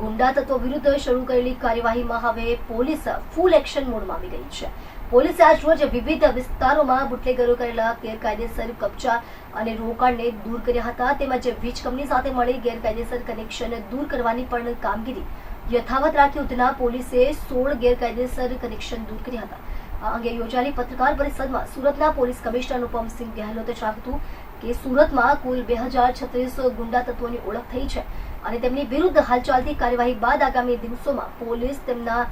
ગુંડા તત્વો વિરુદ્ધ શરૂ કરેલી કાર્યવાહીમાં હવે પોલીસ ફૂલ એક્શન મોડમાં આવી ગઈ છે. પોલીસે આજ રોજ વિવિધ વિસ્તારોમાં બુટલેગરો કરેલા ગેરકાયદેસર કબજા અને રોકાણને દૂર કર્યા હતા. તેમજ વીજ કંપની સાથે મળી ગેરકાયદેસર કનેક્શન દૂર કરવાની પણ કામગીરી યથાવત રાખી ઉધના પોલીસે સોળ ગેરકાયદેસર કનેક્શન દૂર કર્યા હતા. આ અંગે યોજાયેલી પત્રકાર પરિષદમાં સુરતના પોલીસ કમિશનર અનુપમસિંહ ગેહલોતે જણાવ્યું કે સુરતમાં કુલ બે હજાર છત્રીસ ગુંડા તત્વોની ઓળખ થઈ છે અને તેમની વિરુદ્ધ હાલ ચાલતી કાર્યવાહી બાદ આગામી દિવસોમાં પોલીસ તેમના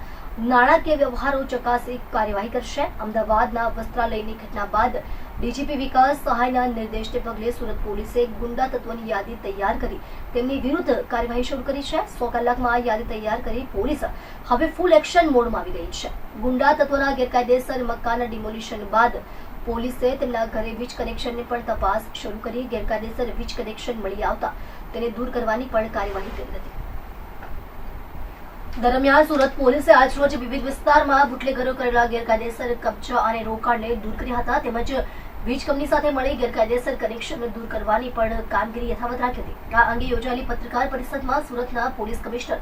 નાણાકીય વ્યવહારો ચકાસી કાર્યવાહી કરશે. અમદાવાદના વસ્ત્રાલયની ઘટના બાદ ડીજીપી વિકાસ સહાયના નિર્દેશને પગલે સુરત પોલીસે ગુંડા તત્વોની યાદી તૈયાર કરી તેમની વિરુદ્ધ કાર્યવાહી શરૂ કરી છે. સો કલાકમાં આ યાદી તૈયાર કરી પોલીસ હવે ફૂલ એક્શન મોડમાં આવી ગઈ છે. ગુંડા તત્વોના ગેરકાયદેસર મકાન ડિમોલિશન બાદ પોલીસે તેમના ઘરે વીજ કનેક્શનની પણ તપાસ શરૂ કરી. ગેરકાયદેસર વીજ કનેક્શન મળી આવતા તેને દૂર કરવાની પણ કાર્યવાહી કરી હતી. દરમિયાન સુરત પોલીસે આજરોજ વિવિધ વિસ્તારમાં બુટલેગરો કરેલા ગેરકાયદેસર કબજા અને રોકાણને દૂર કર્યા હતા તેમજ વીજ કંપની સાથે મળી ગેરકાયદેસર કનેક્શન દૂર કરવાની પણ કામગીરી યથાવત રાખી હતી. આ અંગે યોજાયેલી પત્રકાર પરિષદમાં સુરતના પોલીસ કમિશનર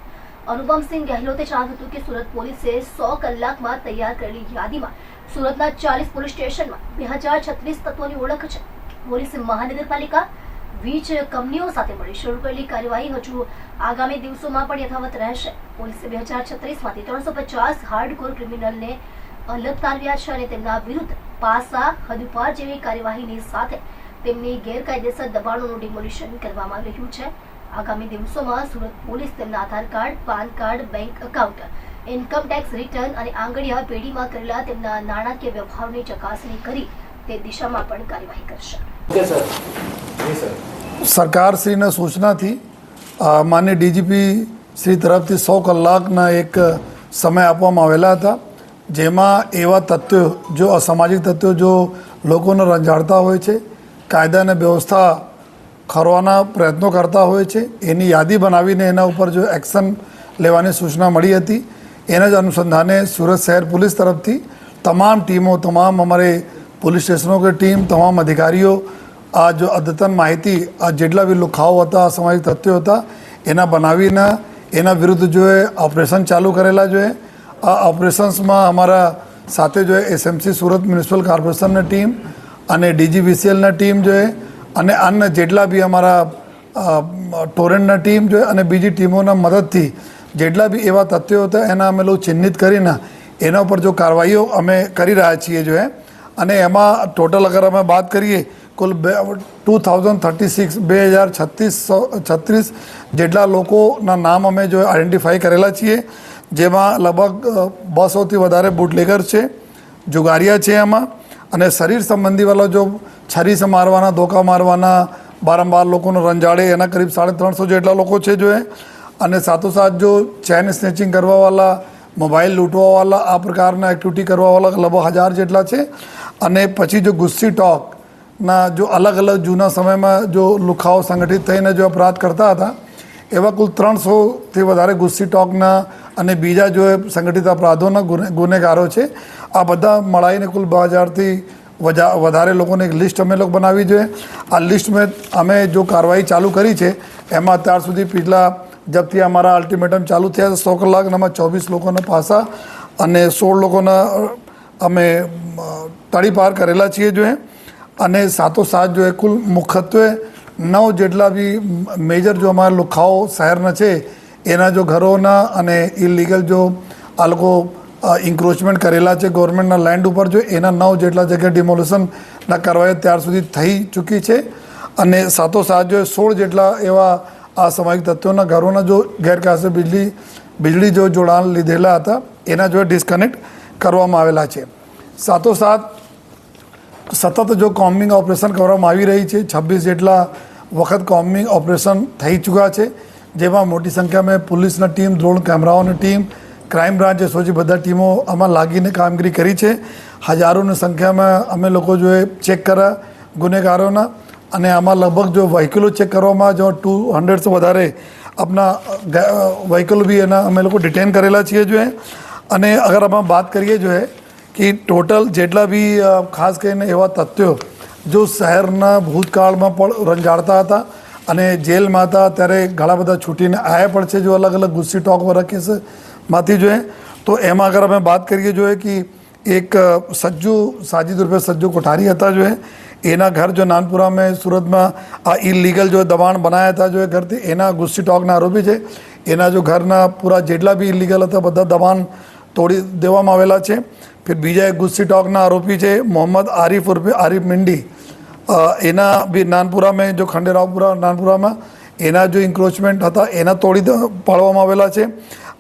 અનુપમસિંહ ગેહલોતે જણાવ્યું હતું કે સુરત પોલીસે સો કલાકમાં તૈયાર કરેલી યાદીમાં સુરતના ચાલીસ પોલીસ સ્ટેશનમાં બે હજાર છત્રીસ તત્વોની ઓળખ છે. પોલીસ મહાનગરપાલિકા વીજ કંપનીઓ સાથે મળી શરૂ કરેલી કાર્યવાહી હજુ આગામી દિવસોમાં પણ યથાવત રહેશે. પોલીસે બે હજાર છત્રીસમાંથી ત્રણસો પચાસ હાર્ડકોર ક્રિમિનલને અલગ તારવ્યા છે અને તેમના વિરુદ્ધ પાસા, હદપાર જેવી કાર્યવાહીની સાથે તેમની ગેરકાયદેસર દબાણોનું ડિમોલિશન કરવામાં આવી રહ્યું છે. આગામી દિવસોમાં સુરત પોલીસ તેમના Aadhaar card, PAN card, bank account, income tax return અને આંગળીયા પેઢીમાં કરેલા તેમના નાણાકીય વ્યવહારની ચકાસણી કરી તે દિશામાં પણ કાર્યવાહી કરશે. સરકારશ્રીના સૂચનાથી માન્ય ડીજીપી શ્રી તરફથી સો કલાકના એક સમય આપવામાં આવેલા હતા જેમાં એવા તત્વો જો અસામાજિક તત્વો જો લોકોને રંજાડતા હોય છે કાયદા અને વ્યવસ્થા ખરવાના પ્રયત્નો કરતા હોય છે એની યાદી બનાવીને એના ઉપર જો એક્શન લેવાની સૂચના મળી હતી એના જ અનુસંધાને સુરત શહેર પોલીસ તરફથી તમામ ટીમો તમામ અમારે પોલીસ સ્ટેશનો કે ટીમ તમામ અધિકારીઓ આ જો અદ્યતન માહિતી, આ જેટલા બી લુખાઓ હતા અસામાજિક તથ્યો હતા, એના બનાવીને એના વિરુદ્ધ જો ઓપરેશન ચાલુ કરેલા જોઈએ આ ઓપરેશન્સમાં અમારા સાથે જો એસએમસી સુરત મ્યુનિસિપલ કોર્પોરેશનની ટીમ અને ડીજીવીસીએલના ટીમ જોઈએ અને અન્ય જેટલા બી અમારા ટોરેન્ટના ટીમ જોઈએ અને બીજી ટીમોના મદદથી જેટલા બી એવા તથ્યો હતા, એના અમે લોકો ચિહ્નિત કરીને એના ઉપર જો કાર્યવાહીઓ અમે કરી રહ્યા છીએ જોએ અને એમાં ટોટલ અગર અમે વાત કરીએ કુલ બે, ટુ થાઉઝન્ડ થર્ટી સિક્સ, બે હજાર છત્રીસ છત્રીસ જેટલા લોકોના નામ અમે જો આઈડેન્ટિફાઈ કરેલા છીએ, જેમાં લગભગ બસોથી વધારે બુટલેગર છે, જુગારિયા છે એમાં અને શરીર સંબંધીવાળા જો છરી મારવાના ધોકા મારવાના બારંબાર લોકોનો રંજાડે, એના કરીબ સાડા ત્રણસો જેટલા લોકો છે જો એ, અને સાથોસાથ જો ચેન સ્નેચિંગ કરવાવાળા મોબાઈલ લૂંટવાવાળા આ પ્રકારના એક્ટિવિટી કરવાવાળા લગભગ હજાર જેટલા છે, અને પછી જો ગુસ્સી ટોકના જો અલગ અલગ જૂના સમયમાં જો લુખાઓ સંગઠિત થઈને જો અપરાધ કરતા હતા, એવા કુલ ત્રણસોથી વધારે ગુસ્સી ટોકના અને બીજા જો સંગઠિત અપરાધોના ગુને, ગુનેગારો છે, આ બધા મળાઈને કુલ બે હજારથી વધારે લોકોને એક લિસ્ટ અમે લોકો બનાવી જોઈએ. આ લિસ્ટ મેં, અમે જો કાર્યવાહી ચાલુ કરી છે, એમાં અત્યાર સુધી પિછલા જબથી અમારા અલ્ટિમેટમ ચાલુ થયા સો કલાકનામાં ચોવીસ લોકોના પાસા અને સોળ લોકોના અમે તળી પાર કરેલા છીએ જોઈએ અને સાથોસાથ જો એ કુલ મુખ્યત્વે નવ જેટલા બી મેજર જો અમારા લુખાઓ શહેરના છે, એના જો ઘરોના અને ઇલીગલ જો આ લોકો ઇન્ક્રોચમેન્ટ કરેલા છે ગવર્મેન્ટના લેન્ડ ઉપર જો એના નવ જેટલા જગ્યાએ ડિમોલેશનના કાર્યવાહી ત્યાર સુધી થઈ ચૂકી છે. અને સાથોસાથ જો સોળ જેટલા એવા આ સામાજિક તત્વોના ઘરોના જો ગેરકાયદેસર બિજલી વીજળી જો જોડાણ લીધેલા હતા, એના જો ડિસ્કનેક્ટ કરવામાં આવેલા છે. સાથોસાથ સતત જો કોમ્બિંગ ઓપરેશન કરવામાં આવી રહી છે, છવ્વીસ જેટલા વખત કોમ્બિંગ ઓપરેશન થઈ ચૂક્યા છે, જેમાં મોટી સંખ્યામાં પોલીસના ટીમ, ડ્રોન કેમેરાઓની ટીમ, ક્રાઇમ બ્રાન્ચ એસઓજી બધા ટીમો આમાં લાગીને કામગીરી કરી છે. હજારોની સંખ્યામાં અમે લોકો જો ચેક કર્યા ગુનેગારોના, અને આમાં લગભગ જો વ્હીકલો ચેક કરવામાં જો ટુ હંડ્રેડથી વધારે આપણા વ્હીકલ બી એના અમે લોકો ડિટેન કરેલા છીએ જો અને અગર આમાં વાત કરીએ જો કે ટોટલ જેટલા બી ખાસ કરીને એવા તથ્યો જો શહેરના ભૂતકાળમાં પણ રંજાડતા હતા અને જેલમાં હતા, ત્યારે ઘણા બધા છૂટીને આવ્યા પણ છે, જો અલગ અલગ ગુસ્સી ટોક વાળા માંથી જોઈએ તો એમાં અગર અમે વાત કરીએ જોઈએ કે એક સજ્જુ, સાજિદ રૂપે સજ્જુ કોઠારી હતા જો એના ઘર જો નાનપુરા મેં સુરતમાં આ ઇલીગલ જો દબાણ બનાવ્યા હતા જો એ ઘરથી, એના ગુસ્સી ટોકના આરોપી છે. એના જો ઘરના પૂરા જેટલા બી ઇલીગલ હતા, બધા દબાણ તોડી દેવામાં આવેલા છે. ફિર બીજા એક ગુસ્સી ટોકના આરોપી છે મોહમ્મદ આરિફ ઉર્ફે આરિફ મિંડી એના બી નાનપુરા મેં જો ખંડેરાવપુરા નાનપુરામાં એના જો ઇન્ક્રોચમેન્ટ હતા એના તોડી પાડવામાં આવેલા છે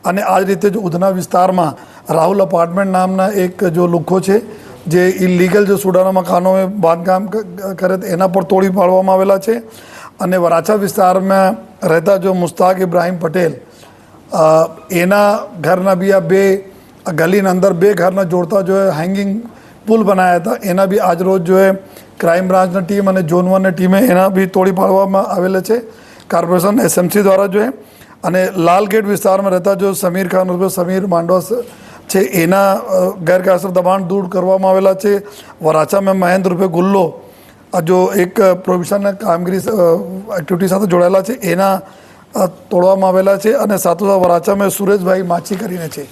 અને આ જ રીતે જો ઉધના વિસ્તારમાં રાહુલ અપાર્ટમેન્ટ નામના એક જો લુખ્ખો છે જે ઇલીગલ જો સુડાના મકાનો બાંધકામ કરે એના પર તોડી પાડવામાં આવેલા છે અને વરાછા વિસ્તારમાં રહેતા જો મુસ્તાક ઇબ્રાહીમ પટેલ એના ઘરના બી આ બે ગલીના અંદર બે ઘરના જોડતા જો હેંગિંગ પુલ બનાવ્યા હતા, એના બી આજ રોજ જો એ ક્રાઇમ બ્રાન્ચની ટીમ અને ઝોન વનની ટીમે એના બી તોડી પાડવામાં આવેલા છે. કોર્પોરેશન એસએમસી દ્વારા જો અને લાલ ગેટ વિસ્તારમાં રહેતા જો સમીર ખાન ઉર્ફે સમીર માંડવા છે, એના ગેરકાયદેસર દબાણ દૂર કરવામાં આવેલા છે. વરાછામાં મહેન્દ્ર રૂપે ગુલ્લો જો એક પ્રોવિઝનના કામગીરી એક્ટિવિટી સાથે જોડાયેલા છે, એના તોડવામાં આવેલા છે અને સાથોસાથ વરાછામાં સુરેશભાઈ માછી કરીને છે.